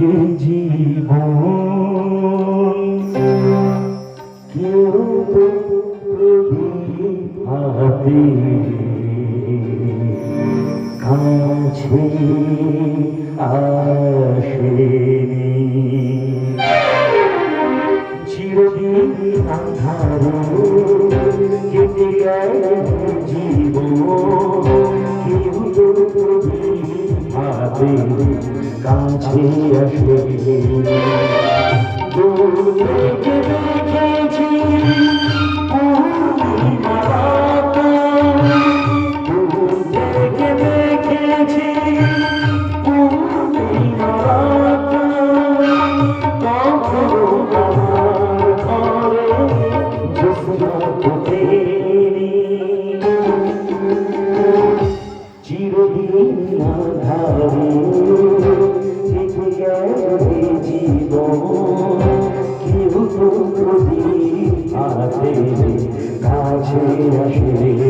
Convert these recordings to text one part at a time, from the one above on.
এই জীবন? কেউ তো প্রদীপ হাতে কাছে আসেনি চিরদিন আধার কেটে গেল জীবন কেউ তো প্রদীপ হাতে কাছে আসে চিরদিন আধারে কেটে গেল জীবন কেউ তো আসেনি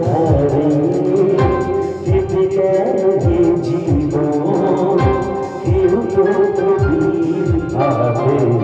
ধারে কেটে গেল যে জীবন কেউ তো কবি ভাবে